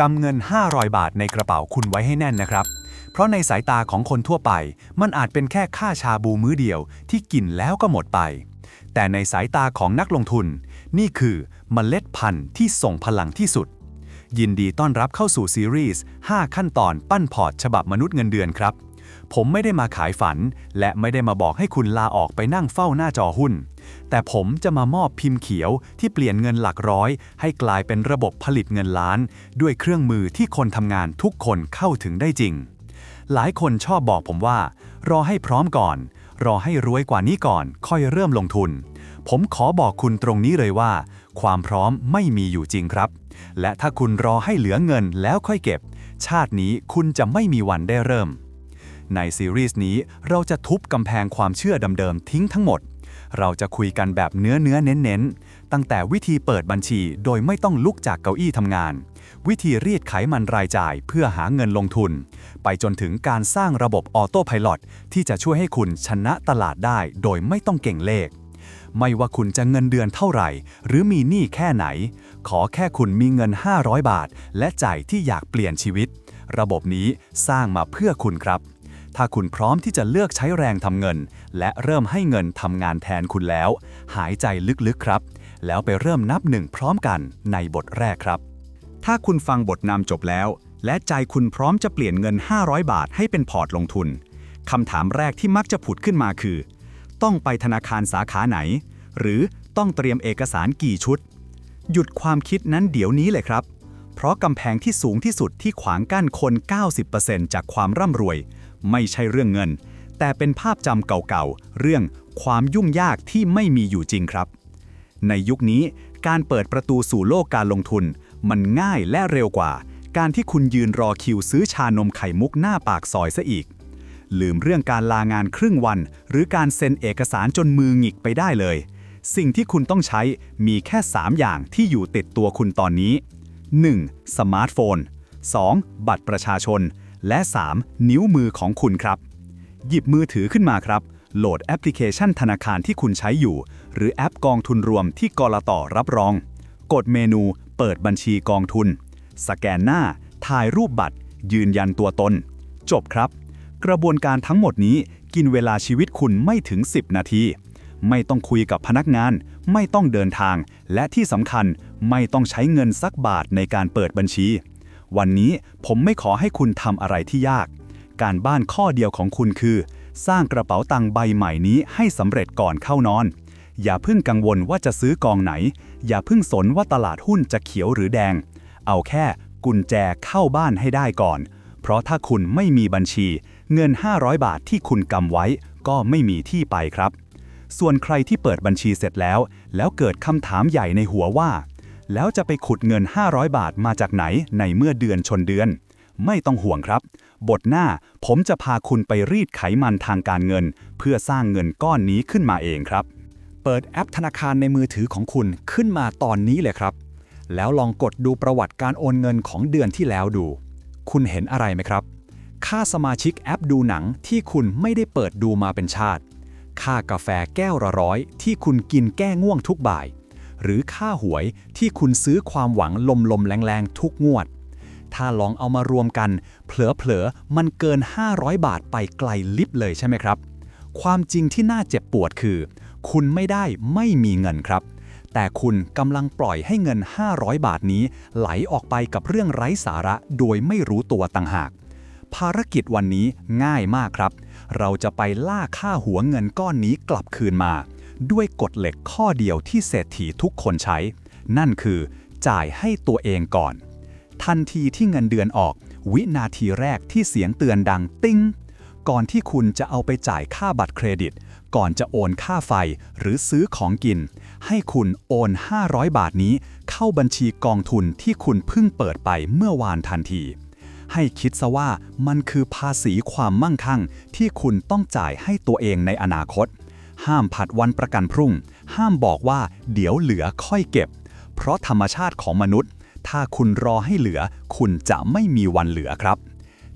กำเงิน 500 บาทในกระเป๋าคุณไว้ให้แน่นนะครับ เพราะในสายตาของคนทั่วไป มันอาจเป็นแค่ค่าชาบูมื้อเดียวที่กินแล้วก็หมดไป แต่ในสายตาของนักลงทุน นี่คือเมล็ดพันธุ์ที่ส่งพลังที่สุด ยินดีต้อนรับเข้าสู่ซีรีส์ 5 ขั้นตอนปั้นพอร์ตฉบับมนุษย์เงินเดือนครับ ผมไม่ได้มาขายฝัน และไม่ได้มาบอกให้คุณลาออกไปนั่งเฝ้าหน้าจอหุ้น แต่ผมจะมามอบพิมพ์เขียวที่เปลี่ยนเงินหลักร้อย ให้กลายเป็นระบบผลิตเงินล้าน ด้วยเครื่องมือที่คนทำงานทุกคนเข้าถึงได้จริง หลายคนชอบบอกผมว่า รอให้พร้อมก่อน รอให้รวยกว่านี้ก่อน ค่อยเริ่มลงทุน ผมขอบอกคุณตรงนี้เลยว่า ความพร้อมไม่มีอยู่จริงครับ และถ้าคุณรอให้เหลือเงินแล้วค่อยเก็บ ชาตินี้คุณจะไม่มีวันได้เริ่มในซีรีส์นี้เราจะทุบกำแพงความเชื่อเดิมๆทิ้งทั้งหมด เราจะคุยกันแบบเนื้อเนื้อเน้นเน้นตั้งแต่วิธีเปิดบัญชีโดยไม่ต้องลุกจากเก้าอี้ทำงาน วิธีรีดไขมันรายจ่ายเพื่อหาเงินลงทุน ไปจนถึงการสร้างระบบออโต้พายロที่จะช่วยให้คุณชนะตลาดได้โดยไม่ต้องเก่งเลข ไม่ว่าคุณจะเงินเดือนเท่าไหร่ หรือมีหนี้แค่ไหน ขอแค่คุณมีเงิน 500 บาท และใจที่อยากเปลี่ยนชีวิต ระบบนี้สร้างมาเพื่อคุณครับ ถ้าคุณพร้อมที่จะเลือกใช้แรงทำเงิน และเริ่มให้เงินทำงานแทนคุณแล้ว หายใจลึกๆครับ แล้วไปเริ่มนับหนึ่งพร้อมกันในบทแรกครับ ถ้าคุณฟังบทนำจบแล้ว และใจคุณพร้อมจะเปลี่ยนเงิน 500 บาทให้เป็นพอร์ตลงทุนคำถามแรกที่มักจะผุดขึ้นมาคือ ต้องไปธนาคารสาขาไหน หรือต้องเตรียมเอกสารกี่ชุด หยุดความคิดนั้นเดี๋ยวนี้เลยครับ เพราะกำแพงที่สูงที่สุดที่ขวางกั้นคน 90%จากความร่ำรวย ไม่ใช่เรื่องเงิน แต่เป็นภาพจำเก่าๆ เรื่องความยุ่งยากที่ไม่มีอยู่จริงครับ ในยุคนี้การเปิดประตูสู่โลกการลงทุน มันง่ายและเร็วกว่า การที่คุณยืนรอคิวซื้อชานมไข่มุกหน้าปากซอยซะอีก ลืมเรื่องการลางานครึ่งวัน หรือการเซ็นเอกสารจนมือหงิกไปได้เลย สิ่งที่คุณต้องใช้มีแค่ 3 อย่างที่อยู่ติดตัวคุณตอนนี้ 1. สมาร์ทโฟน 2. บัตรประชาชน และ 3. นิ้วมือของคุณครับ หยิบมือถือขึ้นมาครับ โหลดแอปพลิเคชันธนาคารที่คุณใช้อยู่ หรือแอปกองทุนรวมที่กรต่อรับรอง กดเมนูเปิดบัญชีกองทุน สแกนหน้า ถ่ายรูปบัตร ยืนยันตัวตน จบครับ กระบวนการทั้งหมดนี้กินเวลาชีวิตคุณไม่ถึง 10 นาที ไม่ต้องคุยกับพนักงาน ไม่ต้องเดินทาง และที่สำคัญไม่ต้องใช้เงินสักบาทในการเปิดบัญชี วันนี้ผมไม่ขอให้คุณทำอะไรที่ยาก การบ้านข้อเดียวของคุณคือ สร้างกระเป๋าตังค์ใบใหม่นี้ให้สำเร็จก่อนเข้านอน อย่าเพิ่งกังวลว่าจะซื้อกองไหน อย่าเพิ่งสนว่าตลาดหุ้นจะเขียวหรือแดง เอาแค่กุญแจเข้าบ้านให้ได้ก่อน เพราะถ้าคุณไม่มีบัญชี เงิน 500 บาทที่คุณกำไว้ ก็ไม่มีที่ไปครับ ส่วนใครที่เปิดบัญชีเสร็จแล้ว แล้วเกิดคำถามใหญ่ในหัวว่า แล้วจะไปขุดเงิน 500 บาทมาจากไหนในเมื่อเดือนชนเดือน ไม่ต้องห่วงครับ บทหน้าผมจะพาคุณไปรีดไขมันทางการเงิน เพื่อสร้างเงินก้อนนี้ขึ้นมาเองครับ เปิดแอปธนาคารในมือถือของคุณขึ้นมาตอนนี้เลยครับ แล้วลองกดดูประวัติการโอนเงินของเดือนที่แล้วดู คุณเห็นอะไรไหมครับ ค่าสมาชิกแอปดูหนังที่คุณไม่ได้เปิดดูมาเป็นชาติ ค่ากาแฟแก้วละร้อยที่คุณกินแก้ง่วงทุกบ่าย หรือค่าหวยที่คุณซื้อความหวังลมๆแรงๆทุกงวด ถ้าลองเอามารวมกัน เผลอๆ มันเกิน 500 บาทไปไกลลิบเลยใช่ไหมครับ ความจริงที่น่าเจ็บปวดคือ คุณไม่ได้ไม่มีเงินครับ แต่คุณกำลังปล่อยให้เงิน 500 บาทนี้ ไหลออกไปกับเรื่องไร้สาระโดยไม่รู้ตัวต่างหากภารกิจวันนี้ง่ายมากครับ เราจะไปล่าค่าหัวเงินก้อนนี้กลับคืนมา ด้วยกฎเหล็กข้อเดียวที่เศรษฐีทุกคนใช้ นั่นคือ จ่ายให้ตัวเองก่อน ทันทีที่เงินเดือนออก วินาทีแรกที่เสียงเตือนดังติ้ง ก่อนที่คุณจะเอาไปจ่ายค่าบัตรเครดิต ก่อนจะโอนค่าไฟหรือซื้อของกิน ให้คุณโอน 500 บาทนี้ เข้าบัญชีกองทุนที่คุณเพิ่งเปิดไปเมื่อวานทันทีให้คิดซะว่ามันคือภาษีความมั่งคั่งที่คุณต้องจ่ายให้ตัวเองในอนาคต ห้ามผัดวันประกันพรุ่ง ห้ามบอกว่าเดี๋ยวเหลือค่อยเก็บ เพราะธรรมชาติของมนุษย์ ถ้าคุณรอให้เหลือ คุณจะไม่มีวันเหลือครับ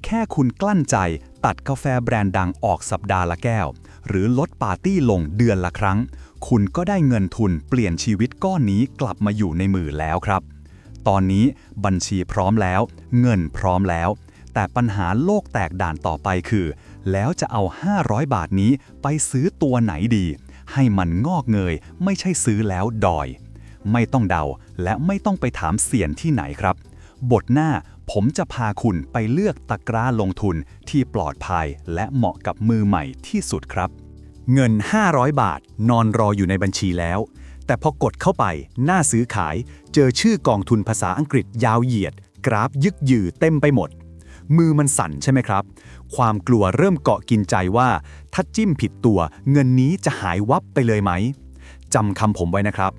แค่คุณกลั้นใจตัดกาแฟแบรนด์ดังออกสัปดาห์ละแก้ว หรือลดปาร์ตี้ลงเดือนละครั้ง คุณก็ได้เงินทุนเปลี่ยนชีวิตก้อนนี้กลับมาอยู่ในมือแล้วครับ ตอนนี้บัญชีพร้อมแล้ว เงินพร้อมแล้ว แต่ปัญหาโลกแตกด่านต่อไปคือ แล้วจะเอา 500 บาทนี้ไปซื้อตัวไหนดี ให้มันงอกเงย ไม่ใช่ซื้อแล้วดอย ไม่ต้องเดาและไม่ต้องไปถามเสียนที่ไหนครับ บทหน้าผมจะพาคุณไปเลือกตะกร้าลงทุนที่ปลอดภัยและเหมาะกับมือใหม่ที่สุดครับ เงิน 500 บาท นอนรออยู่ในบัญชีแล้ว แต่พอกดเข้าไปหน้าซื้อขาย เจอชื่อกองทุนภาษาอังกฤษยาวเหยียด กราฟยึกยือเต็มไปหมด มือมันสั่นใช่ไหมครับ ความกลัวเริ่มเกาะกินใจว่า ถ้าจิ้มผิดตัว เงินนี้จะหายวับไปเลยไหมจำคำผมไว้นะครับ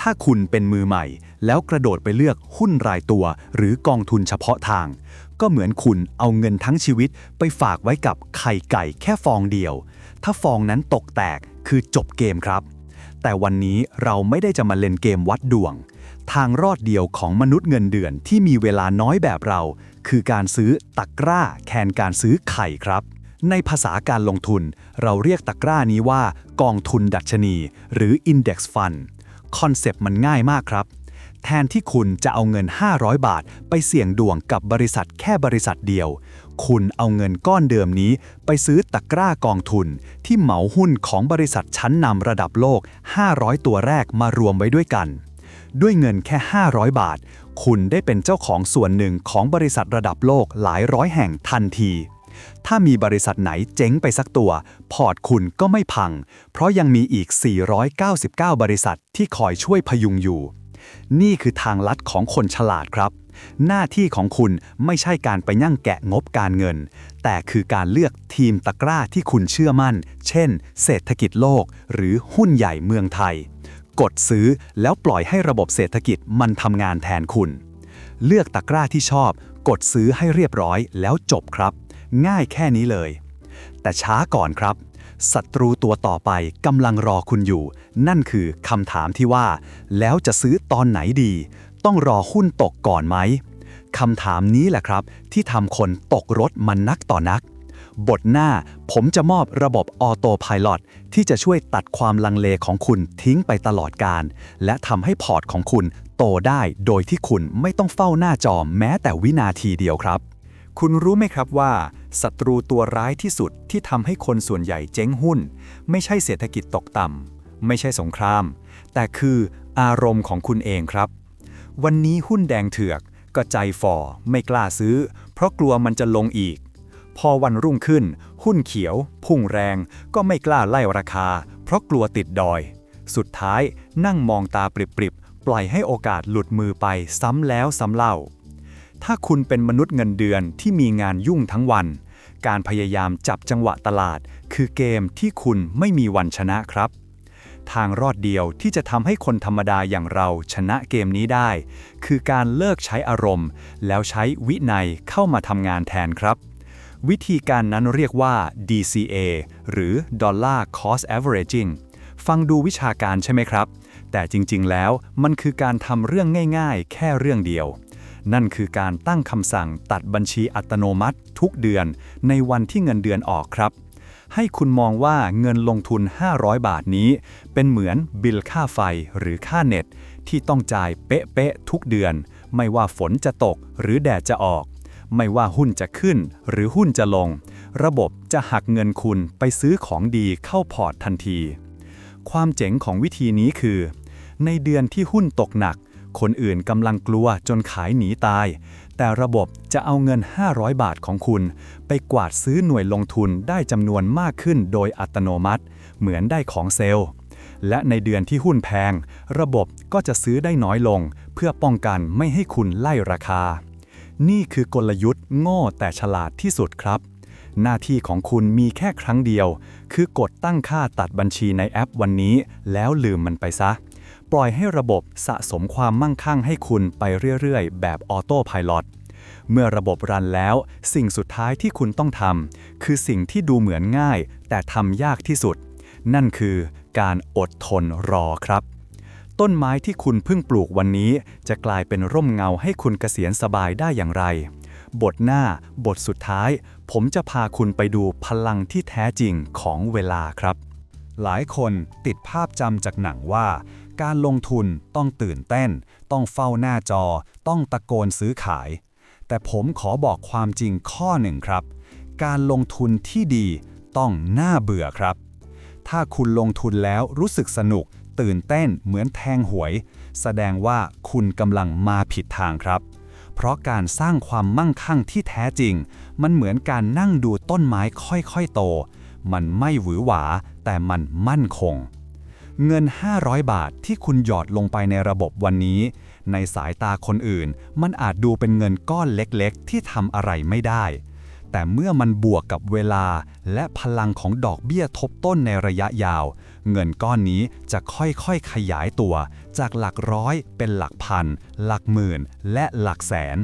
ถ้าคุณเป็นมือใหม่ แล้วกระโดดไปเลือกหุ้นรายตัว หรือกองทุนเฉพาะทาง ก็เหมือนคุณเอาเงินทั้งชีวิตไปฝากไว้กับไข่ไก่แค่ฟองเดียว ถ้าฟองนั้นตกแตกคือจบเกมครับ แต่วันนี้เราไม่ได้จะมาเล่นเกมวัดดวง ทางรอดเดียวของมนุษย์เงินเดือนที่มีเวลาน้อยแบบเรา คือการซื้อตะกร้าแทนการซื้อไข่ครับ ในภาษาการลงทุน เราเรียกตะกร้านี้ว่า กองทุนดัชนี หรือ Index Fund คอนเซปต์มันง่ายมากครับ แทนที่คุณจะเอาเงิน 500 บาท ไปเสี่ยงดวงกับบริษัทแค่บริษัทเดียว คุณเอาเงินก้อนเดิมนี้ ไปซื้อตะกร้ากองทุน ที่เหมาหุ้นของบริษัทชั้นนำระดับโลก 500 ตัวแรกมารวมไว้ด้วยกัน ด้วยเงินแค่ 500 บาท คุณได้เป็นเจ้าของส่วนหนึ่งของบริษัทระดับโลกหลายร้อยแห่งทันทีถ้ามีบริษัทไหนเจ๊งไปสักตัว พอร์ตคุณก็ไม่พัง เพราะยังมีอีก 499 บริษัทที่คอยช่วยพยุงอยู่ นี่คือทางลัดของคนฉลาดครับ หน้าที่ของคุณไม่ใช่การไปยั่งแกะงบการเงิน แต่คือการเลือกทีมตะกร้าที่คุณเชื่อมั่น เช่น เศรษฐกิจโลก หรือหุ้นใหญ่เมืองไทย กดซื้อแล้วปล่อยให้ระบบเศรษฐกิจมันทำงานแทนคุณ เลือกตะกร้าที่ชอบ กดซื้อให้เรียบร้อยแล้วจบครับ ง่ายแค่นี้เลย แต่ช้าก่อนครับ ศัตรูตัวต่อไปกำลังรอคุณอยู่ นั่นคือคำถามที่ว่า แล้วจะซื้อตอนไหนดี ต้องรอหุ้นตกก่อนไหมคำถามนี้แหละครับ ที่ทำคนตกรถมันนักต่อนัก บทหน้าผมจะมอบระบบออโต้พาย t ที่จะช่วยตัดความลังเลของคุณทิ้งไปตลอดการ และทำให้พอร์ตของคุณโตได้โดยที่คุณไม่ต้องเฝ้าหน้าจอแม้แต่วินาทีเดียวครับ คุณรู้ไหมครับว่าศัตรูตัวร้ายที่สุดที่ทำให้คนส่วนใหญ่เจ๊งหุ้น ไม่ใช่เศรษฐกิจตกต่ำไม่ใช่สงคราม แต่คืออารมณ์ของคุณเองครับ วันนี้หุ้นแดงเถือกก็ใจฝ่อไม่กล้าซื้อ เพราะกลัวมันจะลงอีก พอวันรุ่งขึ้น หุ้นเขียว พุ่งแรง ก็ไม่กล้าไล่ราคา เพราะกลัวติดดอย สุดท้ายนั่งมองตาปริบๆปล่อยให้โอกาสหลุดมือไปซ้ำแล้วซ้ำเล่า ถ้าคุณเป็นมนุษย์เงินเดือนที่มีงานยุ่งทั้งวัน การพยายามจับจังหวะตลาด คือเกมที่คุณไม่มีวันชนะครับ ทางรอดเดียวที่จะทำให้คนธรรมดาอย่างเราชนะเกมนี้ได้ คือการเลิกใช้อารมณ์ แล้วใช้วินัยเข้ามาทำงานแทนครับ วิธีการนั้นเรียกว่า DCA หรือ Dollar Cost Averaging ฟังดูวิชาการใช่ไหมครับ แต่จริงๆแล้วมันคือการทำเรื่องง่าย ๆ แค่เรื่องเดียว นั่นคือการตั้งคำสั่งตัดบัญชีอัตโนมัติ ทุกเดือนในวันที่เงินเดือนออกครับ ให้คุณมองว่าเงินลงทุน 500 บาทนี้ เป็นเหมือนบิลค่าไฟหรือค่าเน็ต ที่ต้องจ่ายเป๊ะๆทุกเดือน ไม่ว่าฝนจะตกหรือแดดจะออก ไม่ว่าหุ้นจะขึ้นหรือหุ้นจะลง ระบบจะหักเงินคุณไปซื้อของดีเข้าพอร์ตทันที ความเจ๋งของวิธีนี้คือ ในเดือนที่หุ้นตกหนัก คนอื่นกำลังกลัวจนขายหนีตาย แต่ระบบจะเอาเงิน 500 บาทของคุณ ไปกวาดซื้อหน่วยลงทุนได้จำนวนมากขึ้นโดยอัตโนมัติ เหมือนได้ของเซลล์ และในเดือนที่หุ้นแพง ระบบก็จะซื้อได้น้อยลง เพื่อป้องกันไม่ให้คุณไล่ราคา นี่คือกลยุทธ์โง่แต่ฉลาดที่สุดครับ หน้าที่ของคุณมีแค่ครั้งเดียว คือกดตั้งค่าตัดบัญชีในแอปวันนี้ แล้วลืมมันไปซะ ปล่อยให้ระบบสะสมความมั่งคั่งให้คุณไปเรื่อยๆ แบบออโต้พายロเมื่อระบบรันแล้ว สิ่งสุดท้ายที่คุณต้องทำคือสิ่งที่ดูเหมือนง่าย แต่ทำยากที่สุด นั่นคือการอดทนรอครับ ต้นไม้ที่คุณเพิ่งปลูกวันนี้ จะกลายเป็นร่มเงาให้คุณเกษียณสบายได้อย่างไร บทหน้า บทสุดท้าย ผมจะพาคุณไปดูพลังที่แท้จริงของเวลาครับ หลายคนติดภาพจำจากหนังว่า การลงทุนต้องตื่นเต้น ต้องเฝ้าหน้าจอ ต้องตะโกนซื้อขาย แต่ผมขอบอกความจริงข้อหนึ่งครับ การลงทุนที่ดีต้องน่าเบื่อครับ ถ้าคุณลงทุนแล้วรู้สึกสนุก ตื่นเต้นเหมือนแทงหวย แสดงว่าคุณกำลังมาผิดทางครับ เพราะการสร้างความมั่งคั่งที่แท้จริง มันเหมือนการนั่งดูต้นไม้ค่อยๆโต มันไม่หวือหวา แต่มันมั่นคง เงิน 500 บาทที่คุณหยอดลงไปในระบบวันนี้ ในสายตาคนอื่น มันอาจดูเป็นเงินก้อนเล็กๆ ที่ทำอะไรไม่ได้ แต่เมื่อมันบวกกับเวลาและพลังของดอกเบี้ยทบต้นในระยะยาว เงินก้อนนี้จะค่อยๆขยายตัว จากหลักร้อยเป็นหลักพัน หลักหมื่น และหลักแสน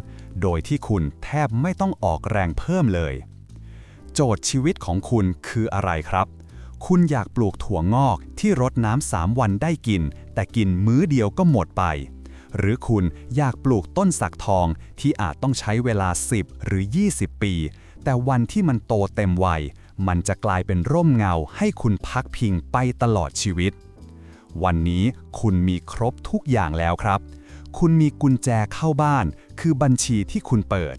โดยที่คุณแทบไม่ต้องออกแรงเพิ่มเลย โจทย์ชีวิตของคุณคืออะไรครับ คุณอยากปลูกถั่วงอกที่รดน้ำสามวันได้กิน แต่กินมื้อเดียวก็หมดไป หรือคุณอยากปลูกต้นสักทองที่อาจต้องใช้เวลา 10 หรือ 20 ปี แต่วันที่มันโตเต็มวัย มันจะกลายเป็นร่มเงาให้คุณพักพิงไปตลอดชีวิต วันนี้คุณมีครบทุกอย่างแล้วครับ คุณมีกุญแจเข้าบ้าน คือบัญชีที่คุณเปิด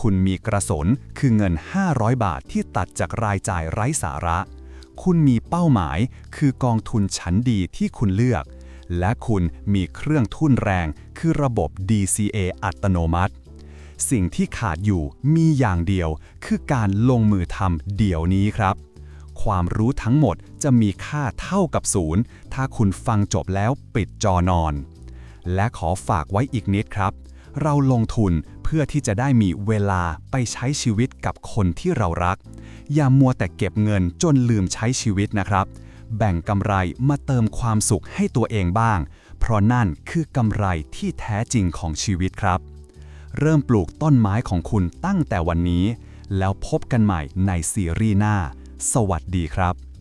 คุณมีกระสนคือเงิน 500 บาทที่ตัดจากรายจ่ายไร้สาระ คุณมีเป้าหมาย คือกองทุนชั้นดีที่คุณเลือก และคุณมีเครื่องทุ่นแรง คือระบบ DCA อัตโนมัติ สิ่งที่ขาดอยู่มีอย่างเดียว คือการลงมือทำเดี๋ยวนี้ครับ ความรู้ทั้งหมดจะมีค่าเท่ากับศูนย์ถ้าคุณฟังจบแล้วปิดจอนอน และขอฝากไว้อีกนิดครับ เราลงทุนเพื่อที่จะได้มีเวลาไปใช้ชีวิตกับคนที่เรารัก อย่ามัวแต่เก็บเงินจนลืมใช้ชีวิตนะครับ แบ่งกำไรมาเติมความสุขให้ตัวเองบ้าง เพราะนั่นคือกำไรที่แท้จริงของชีวิตครับ เริ่มปลูกต้นไม้ของคุณตั้งแต่วันนี้ แล้วพบกันใหม่ในซีรีส์หน้า สวัสดีครับ